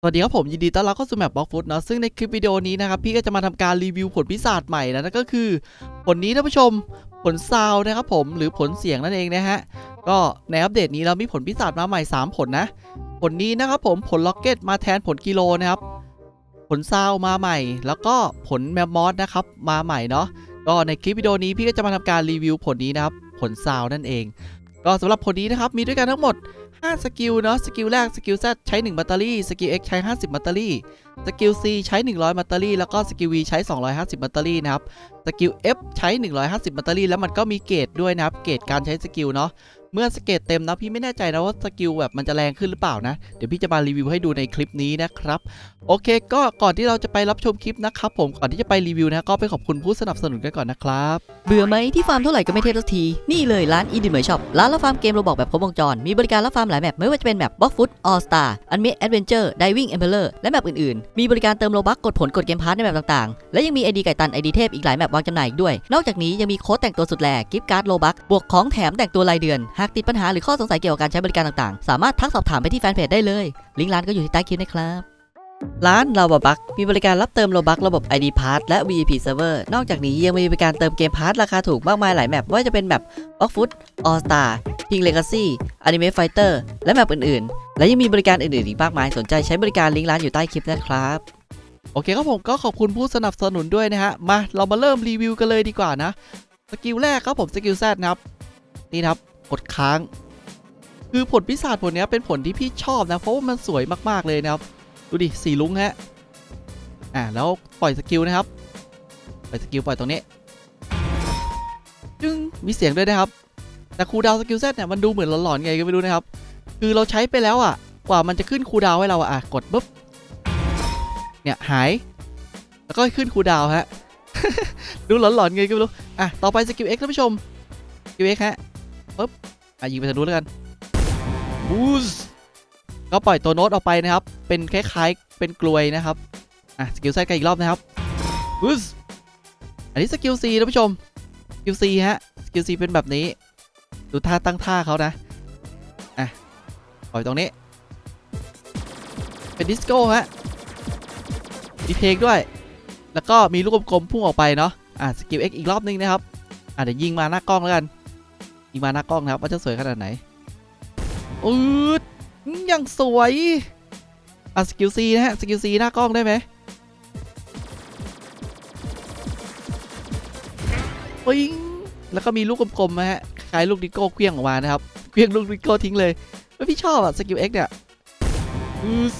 สวัสดีครับผมยินดีต้อนรับเข้าสู่แมปบล็อกฟุตเนาะซึ่งในคลิปวิดีโอนี้นะครับพี่ก็จะมาทำการรีวิวผลพิศาจใหม่นะนั่นก็คือผลนี้ท่านผู้ชมผลซาวนะครับผมหรือผลเสียงนั่นเองนะฮะก็ในอัปเดตนี้เรามีผลพิศาจมาใหม่ 3 ผลนะ ผลนี้นะครับผมผลล็อกเก็ตมาแทนผลกิโลนะครับผลซาวมาใหม่ แล้วก็ผลแมมมอสนะครับมาใหม่เนาะก็ในคลิปวิดีโอนี้พี่ก็จะมาทำการรีวิวผลนี้นะครับผลซาวนั่นเอง ก็สำหรับผลนี้นะครับ มีด้วยกันทั้งหมด 5 สกิลเนาะ สกิลแรก สกิล Z ใช้ 1 แบตเตอรี่ สกิล X ใช้ 50 แบตเตอรี่ สกิล C ใช้ 100 แบตเตอรี่ แล้วก็สกิล V ใช้ 250 แบตเตอรี่นะครับ สกิล F ใช้ 150 แบตเตอรี่ แล้วมันก็มีเกรดด้วยนะครับ เกรดการใช้สกิลเนาะ เมื่อสเกตเต็มนะพี่ไม่แน่ใจนะว่าสกิลแบบมันจะแรงขึ้นหรือเปล่านะ เดี๋ยวพี่จะมารีวิวให้ดูในคลิปนี้นะครับ โอเค ก็ก่อนที่เราจะไปรับชมคลิปนะครับผมก่อนที่จะไปรีวิวนะก็ไปขอบคุณผู้สนับสนุนกันก่อนนะครับ เบื่อไหมที่ฟาร์มเท่าไหร่ก็ไม่เทพสักที นี่เลยร้านอีดิเหมยช็อปร้านรับฟาร์มเกมโรบอกแบบครบวงจร มีบริการรับฟาร์มหลายแบบไม่ว่าจะเป็นแบบบล็อกฟุตออสตาอันเม a แอดเวนเจอร์ไดวิ่งเอมเพลเลอร์และแบบอื่นๆ มีบริการเติมโลบักกดผลกดเกมพาร์ทในแบบต่างๆ และยังมีไอดีไก่ตันไอดีเทพอีกหลายแบบวางจำหน่ายอีกด้วย นอกจากนี้ยังมีโค้ดแต่งตัวสุดแหลกกิฟต์การ์ดโลบักบวกของแถมแต่งตัวรายเดือนหากติดปัญหาหรือข้อสงสัยเกี่ยวกับการใช้บริการต่างๆ สามารถทักสอบถามไปที่แฟนเพจได้เลย ลิงก์ร้านก็อยู่ที่ใต้คลิปนะครับร้านลาบบักมีบริการรับเติมโลบักระบบ ID Pass และ VIP Server นอกจากนี้ยังมีบริการเติมเกมพาร์ทราคาถูกมากมายหลายแมปไม่ว่าจะเป็นแบบ b l o c k f o o t All Star King Legacy Anime Fighter และแมปอื่นๆ และยังมีบริการอื่นๆ อีกมากมายสนใจใช้บริการลิงก์ร้านอยู่ใต้คลิปนะครับ โอเคครับผมก็ขอบคุณผู้สนับสนุนด้วยนะฮะ มาเรามาเริ่มรีวิวกันเลยดีกว่านะ สกิลแรกครับผมสกิลแซดนะครับ นี่นะครับ กดค้าง คือผลพิศาจผลนี้เป็นผลที่พี่ชอบนะ เพราะว่ามันสวยมากๆเลยนะครับ ดูดิสีลุ้งฮะ อ่าแล้วปล่อยสกิลนะครับ ปล่อยสกิลปล่อยตรงนี้จึงมีเสียงด้วยนะครับ แต่คูดาวสกิลแซดเนี่ยมันดูเหมือนหลอนๆไงก็ไม่รู้นะครับ คือเราใช้ไปแล้วอะ กว่ามันจะขึ้นคูดาวให้เราอะกดปุ๊บ เนี่ยหาย แล้วก็ขึ้นคูดาวฮะ ดูหลอนๆไงก็ไม่รู้ อะ ต่อไปสกิล X ท่านผู้ชมสกิล X ฮะปุ๊บ อะยิงไปทางนู้นแล้วกันบูสก็ปล่อยตัวโน้ตออกไปนะครับ เป็นคล้ายๆ เป็นกลวยนะครับ อะสกิลไซกันอีกรอบนะครับบูสอันนี้สกิล C ท่านผู้ชม สกิล C ฮะ สกิล C เป็นแบบนี้ ดูท่าตั้งท่าเขานะ อะ ปล่อยตรงนี้ เป็นดิสโก้ฮะมีเพลงด้วย แล้วก็มีลูกกลมๆพุ่งออกไปเนาะ อะสกิล X อีกรอบนึงนะครับ อะเดี๋ยวยิงมาหน้ากล้องแล้วกัน ยิงมาหน้ากล้องนะครับว่าจะสวยขนาดไหนอืดยังสวยอะสกิล C นะฮะสกิล C หน้ากล้องได้ไหมปิ้งแล้วก็มีลูกกลมๆนะฮะคล้ายลูกดิโก้เคลี้ยงออกมานะครับเคลี้ยงลูกดิโก้ทิ้งเลยไม่พี่ชอบอะสกิล X เนี่ยอืด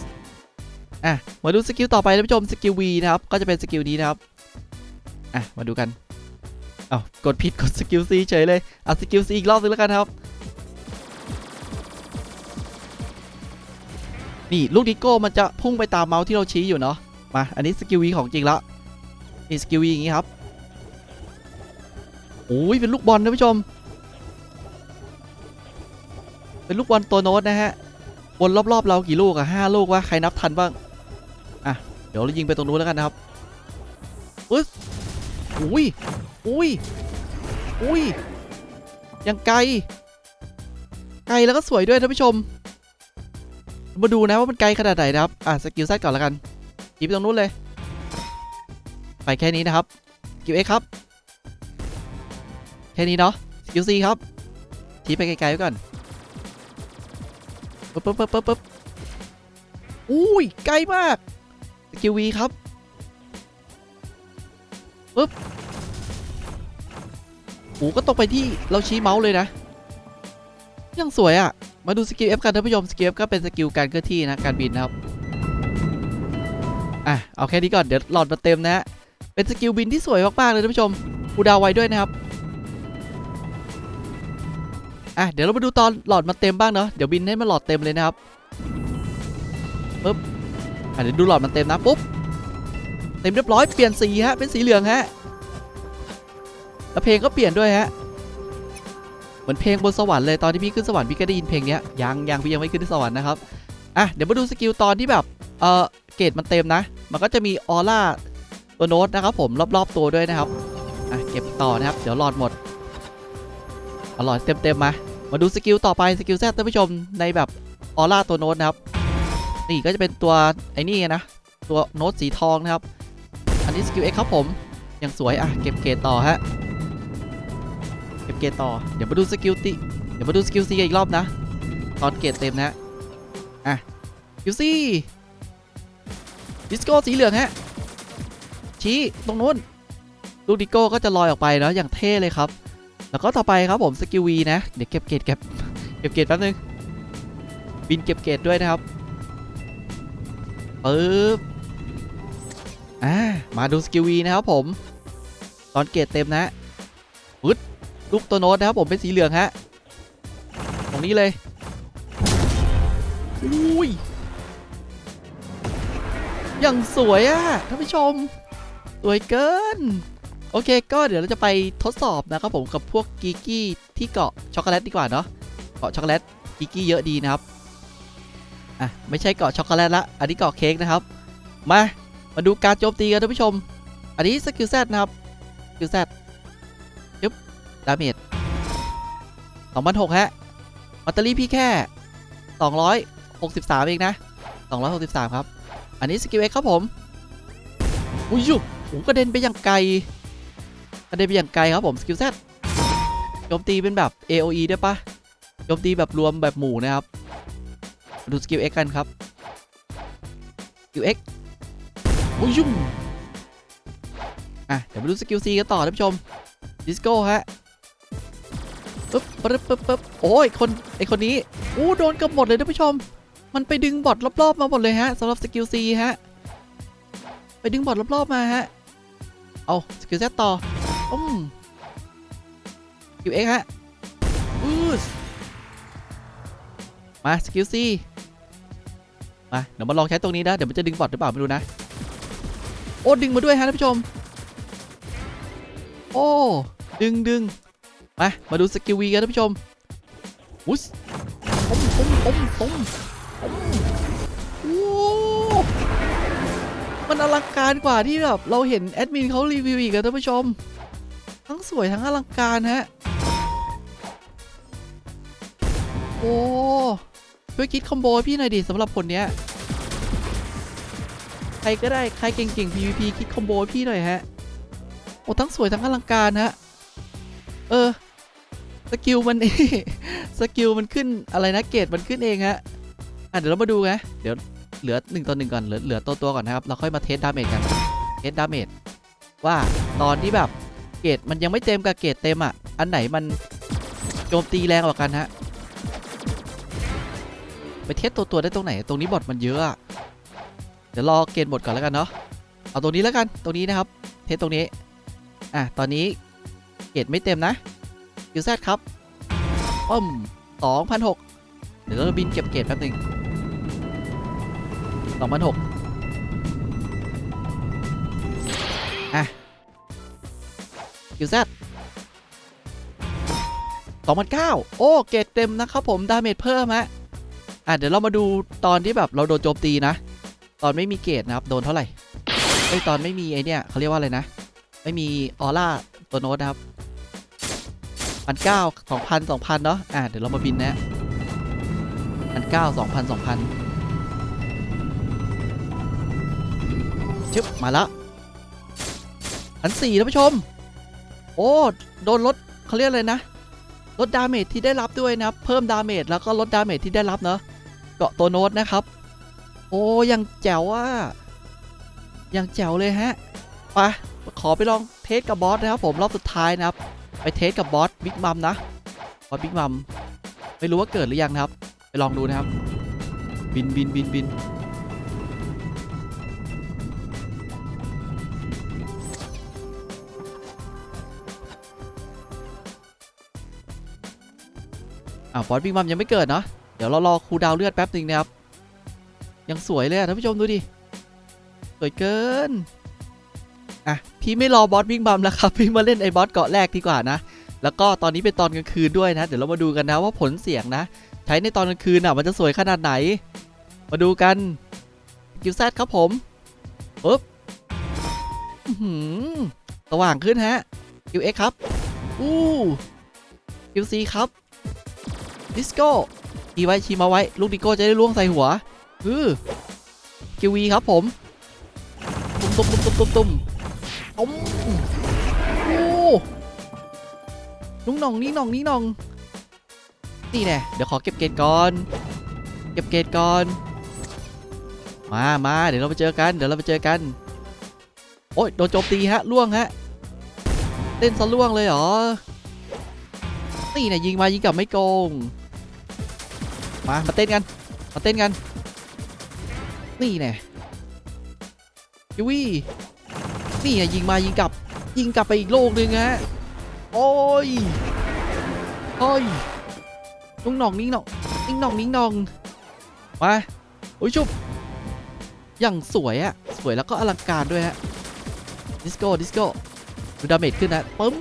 อะมาดูสกิลต่อไปท่านผู้ชมสกิล V นะครับก็จะเป็นสกิลนี้นะครับอะมาดูกัน เอากดผิดกดสกิล C เฉยเลยอะสกิล C อีกรอบนึงแล้วกันครับ นี่ลูกดิโก้มันจะพุ่งไปตามเมาส์ที่เราชี้อยู่เนาะ มาอันนี้สกิล V ของจริงละนี่สกิล V อย่างงี้ครับโอ้ยเป็นลูกบอลท่านผู้ชม เป็นลูกบอลตัวโน้ตนะฮะวนรอบๆเรากี่ลูกอะห้าลูกวะใครนับทันบ้าง อะ เดี๋ยวเรายิงไปตรงนู้นแล้วกันนะครับปึ๊บ อุ้ยอุ้ยอุ้ยยังไกล ไกลแล้วก็สวยด้วยท่านผู้ชม มาดูนะว่ามันไกลขนาดไหนนะครับ อะสกิลไซก่อนแล้วกันยิงไปตรงนู้นเลย ไปแค่นี้นะครับกิลเอ็กครับ แค่นี้เนาะสกิลซีครับชี้ไปไกลๆไว้ก่อนปึ๊บปึ๊บปึ๊บปึ๊บอุ้ยใกลมากสกิลวีครับ ปึ๊บโอ้ก็ตรงไปที่เราชี้เมาส์เลยนะ ยังสวยอะ่ะ มาดูสกิล F กันท่านผู้ชมสกิล F ก็เป็นสกิลการเคลื่อนที่นะ การบินนะครับ อะ เอาแค่นี้ก่อน เดี๋ยวหลอดมาเต็มนะฮะเป็นสกิลบินที่สวยมากๆเลยท่านผู้ชมคูดาวไว้ด้วยนะครับ อะ เดี๋ยวเรามาดูตอนหลอดมาเต็มบ้างเนาะ เดี๋ยวบินให้มันหลอดเต็มเลยนะครับปึ๊บ อะเดี๋ยวดูหลอดมันเต็มนะปุ๊บ เต็มเรียบร้อยเปลี่ยนสีฮะเป็นสีเหลืองฮะแล้วเพลงก็เปลี่ยนด้วยฮะเหมือนเพลงบนสวรรค์เลยตอนที่พี่ขึ้นสวรรค์พี่ก็ได้ยินเพลงเนี้ยยังยังพี่ยังไม่ขึ้นที่สวรรค์นะครับอะเดี๋ยวมาดูสกิลตอนที่แบบเออเกรดมันเต็มนะ มันก็จะมีออร่าตัวโน้ตนะครับผมรอบๆตัวด้วยนะครับอะเก็บต่อนะครับเดี๋ยวหลอดหมดอาหลอดเต็มๆมามาดูสกิลต่อไปสกิลแซดท่านผู้ชมในแบบออร่าตัวโน้ตนะครับนี่ก็จะเป็นตัวไอ้นี่นะตัวโน้ตสีทองนะครับ อันนี้สกิล X ครับผมยังสวยอะเก็บเกรดต่อฮะเก็บเกรดต่อเดี๋ยวมาดูสกิลติเดี๋ยวมาดูสกิลซีอีกรอบนะตอนเกรดเต็มนะฮะอะสกิลซีดิสโก้สีเหลืองฮะชี้ตรงนู้นลูกดิโก้ก็จะลอยออกไปเนาะอย่างเท่เลยครับ แล้วก็ต่อไปครับผมสกิลวีนะเดี๋ยวเก็บเกรดเก็บเก็บเกรดแป๊บนึงบินเก็บเกรดด้วยนะครับปึ๊บ อ่ามาดูสกิลวีนะครับผม ตอนเกรดเต็มนะปึ๊ดลูกตัวโน้ตนะครับผมเป็นสีเหลืองฮะตรงนี้เลยอุ้ยอย่างสวยอะท่านผู้ชม สวยเกิน โอเคก็เดี๋ยวเราจะไปทดสอบนะครับผมกับพวกกีกี้ที่เกาะช็อกโกแลตดีกว่าเนาะเกาะช็อกโกแลตกีกี้เยอะดีนะครับอะไม่ใช่เกาะช็อกโกแลตละอันนี้เกาะเค้กนะครับ มา มาดูการโจมตีกันท่านผู้ชม อันนี้สกิลแซดนะครับสกิลแซดยึบดาเมจ2,006ฮะแบตเตอรี่พี่แค่263เองนะ263ครับ อันนี้สกิลเอ็กครับผม อุ้ยยุโอ้กระเด็นไปอย่างไกลกระเด็นไปอย่างไกลครับผมสกิลแซดโจมตีเป็นแบบ AOE ได้ปะโจมตีแบบรวมแบบหมู่นะครับ ดูสกิล X กันครับสกิล X อุ้ ยยุ่งอะ เดี๋ยวมาดูสกิล C กันต่อท่านผู้ชม ดิสโก้ฮะปึ๊บปึ๊บปึ๊บปึ๊บโอ้ยคนไอคนนี้อู้โดนกับหมดเลยท่านผู้ชม มันไปดึงบอทรอบๆมาหมดเลยฮะสำหรับสกิล C ฮะ ไปดึงบอทรอบๆมาฮะ เอาสกิล Z ต่ออืมสกิล X ฮะอือมาสกิล C มาเดี๋ยวมาลองใช้ตรงนี้นะ เดี๋ยวมันจะดึงบอทหรือเปล่าไม่รู้นะ อ้ดึงมาด้วยฮะท่านผู้ชม โอ้ ดึงดึงมา มาดูสกิลวีกันท่านผู้ชมวุ้สต้มต้มต้มต้มโอ้มันอลังการกว่าที่แบบเราเห็นแอดมินเขารีวิวอีกอะท่านผู้ชม ทั้งสวยทั้งอลังการฮะ โอ้ ช่วยคิดคอมโบให้พี่หน่อยดิสำหรับคนเนี้ยใค รก็ได้ใครเก่งๆ PVP คิดคอมโบให้พี่หน่อยฮะ โอ้ทั้งสวยทั้งอลังการฮะ เออ สกิลมันสกิลมันขึ้นอะไรนะเกรดมันขึ้นเองฮะ อะเดี๋ยวเรามาดูไงเดี๋ยวเหลือ1ต่อ1ก่อนเหลือเหลือตัวตัวก่อนนะครับ เราค่อยมาเทสดาเมจกัน เทสดาเมจว่าตอนที่แบบเกรดมันยังไม่เต็มกับเกรดเต็มอะ อันไหนมันโจมตีแรงกว่ากันฮะ ไปเทสตัวตัวได้ตรงไหน ตรงนี้บอทมันเยอะอะ เดี๋ยวรอเกณฑ์หมดก่อนแล้วกันเนาะเอาตรงนี้แล้วกันตรงนี้นะครับ เทสตรงนี้อะตอนนี้เกรดไม่เต็มนะคิวแซดครับป้อมสองพันหกเดี๋ยวเราบินเก็บเกรดแป๊บหนึ่งสองพันหกอะคิวแซดสองพันเก้าโอ้เกรดเต็มนะครับผม ดาเมจเพิ่มฮะอะเดี๋ยวเรามาดูตอนที่แบบเราโดนโจมตีนะ ตอนไม่มีเกรดนะครับ โดนเท่าไหร่ไอตอนไม่มีไอเนี่ยเขาเรียกว่าอะไรนะ ไม่มีออร่าตัวโน้ตนะครับพันเก้าสองพันสองพันเนาะอะเดี๋ยวเรามาบินนะพันเก้าสองพันสองพันชึบมาแล้วพันสี่ท่านผู้ชม โอ้โดนลดเขาเรียกอะไรนะลดดาเมจที่ได้รับด้วยนะครับเพิ่มดาเมจแล้วก็ลดดาเมจที่ได้รับเนาะเกาะตัวโน้ตนะครับ โอ้ยังแจ๋วอะยังแจ๋วเลยฮะไปขอไปลองเทสกับบอสนะครับผมรอบสุดท้ายนะครับ ไปเทสกับบอสบิ๊กมัมนะบอสบิ๊กมัมไม่รู้ว่าเกิดหรือยังนะครับ ไปลองดูนะครับ บินบินบินบินอ้าบอสบิ๊กมัมยังไม่เกิดเนาะเดี๋ยวเรารอคูดาวเลือดแป๊บหนึ่งนะครับ ยังสวยเลยท่านผู้ชมดูดิ สวยเกิน อะ พี่ไม่รอบอสวิ่งบัมแล้วครับ พี่มาเล่นไอ้บอสเกาะแรกดีกว่านะ แล้วก็ตอนนี้เป็นตอนกลางคืนด้วยนะ เดี๋ยวเรามาดูกันนะว่าผลเสียงนะ ใช้ในตอนกลางคืนอะมันจะสวยขนาดไหน มาดูกันกิวแซดครับผมปึ๊บหือสว่างขึ้นฮะกิวเอ็กครับ อู้กิวซีครับ ดิสโก้ชีไว้ชีมาไว้ ลูกดิโก้จะได้ล่วงใส่หัว คือกิวีครับผม ตุ้มตุ้มตุ้มตุ้มตุ้มตุ้มโอ้นุ่งหน่องนี่หน่องนี่หน่อง นี่แน่เดี๋ยวขอเก็บเกรดก่อน เก็บเกรดก่อน มามาเดี๋ยวเราไปเจอกัน เดี๋ยวเราไปเจอกัน โอ้ยโดนโจมตีฮะล่วงฮะเล่นซะล่วงเลยเหรอ นี่เนี่ยยิงมายิงกลับไม่โกง มา มาเต้นกัน มาเต้นกัน นี่แน่ยูวี่นี่ไงยิงมายิงกลับ ยิงกลับไปอีกโลกหนึ่งฮะโอ้ยโอ้ยนุ่งหนองนิ่งหนองนิ่งหนองนิ่งหนองมาโอ้ยชุบอย่างสวยอะสวยแล้วก็อลังการด้วยฮะดิสโก้ดิสโก้ดูดาเมจขึ้นนะปึ้ม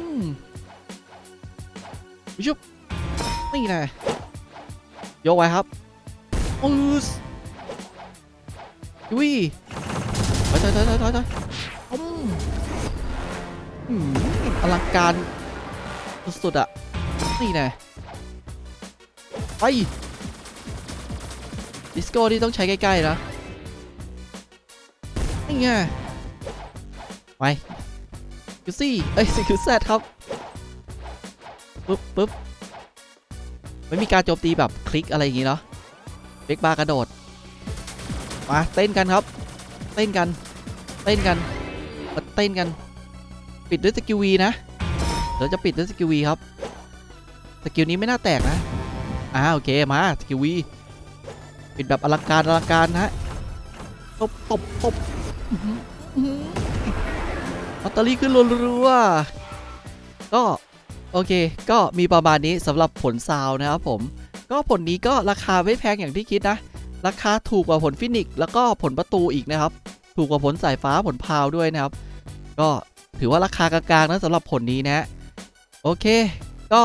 อุ๊ยชุบนี่แน่โยกไว้ครับอืส ยุ้ยถอยถอยถอยถอยถอยถอยอืมอืมอลังการสุดๆอะนี่แน่ไปดิสโก้ที่ต้องใช้ใกล้ๆนะนี่ไงไปคิวซี่เอ้ยคิวแซดครับปึ๊บปึ๊บไม่มีการโจมตีแบบคลิกอะไรอย่างงี้เนาะเบกบาร์กระโดด มาเต้นกันครับ เต้นกัน เต้นกันมาเต้นกัน ปิดด้วยสกิลวีนะเดี๋ยวจะปิดด้วยสกิลวีครับ สกิลนี้ไม่น่าแตกนะ อ่าโอเคมาสกิลวีปิดแบบอลังการอลังการนะฮะตบตบตบออหืออื้อหือลอตเตอรี่ขึ้นรัวๆก็โอเค ก็มีประมาณนี้สำหรับผลซาวนะครับผม ก็ผลนี้ก็ราคาไม่แพงอย่างที่คิดนะ ราคาถูกกว่าผลฟินิกซ์แล้วก็ผลประตูอีกนะครับ ถูกกว่าผลสายฟ้าผลพาวด้วยนะครับ ก็ถือว่าราคากลางๆนะสำหรับผลนี้นะ โอเค ก็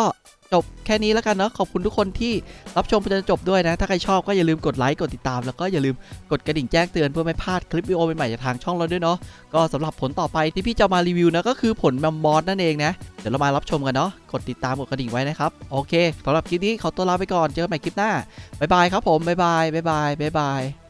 จบแค่นี้แล้วกันเนาะขอบคุณทุกคนที่รับชมไปจนจบด้วยนะ ถ้าใครชอบก็อย่าลืมกดไลค์กดติดตาม แล้วก็อย่าลืมกดกระดิ่งแจ้งเตือนเพื่อไม่พลาดคลิปวิดีโอใหม่ๆจากทางช่องเราด้วยเนาะก็สำหรับผลต่อไปที่พี่จะมารีวิวนะก็คือผลแมมมอสนั่นเองนะเดี๋ยวเรามารับชมกันเนาะกดติดตามกดกระดิ่งไว้นะครับโอเคสำหรับคลิปนี้ขอตัวลาไปก่อนเจอกันใหม่คลิปหน้าบ๊ายบายครับผมบ๊ายบายบ๊ายบายบ๊ายบาย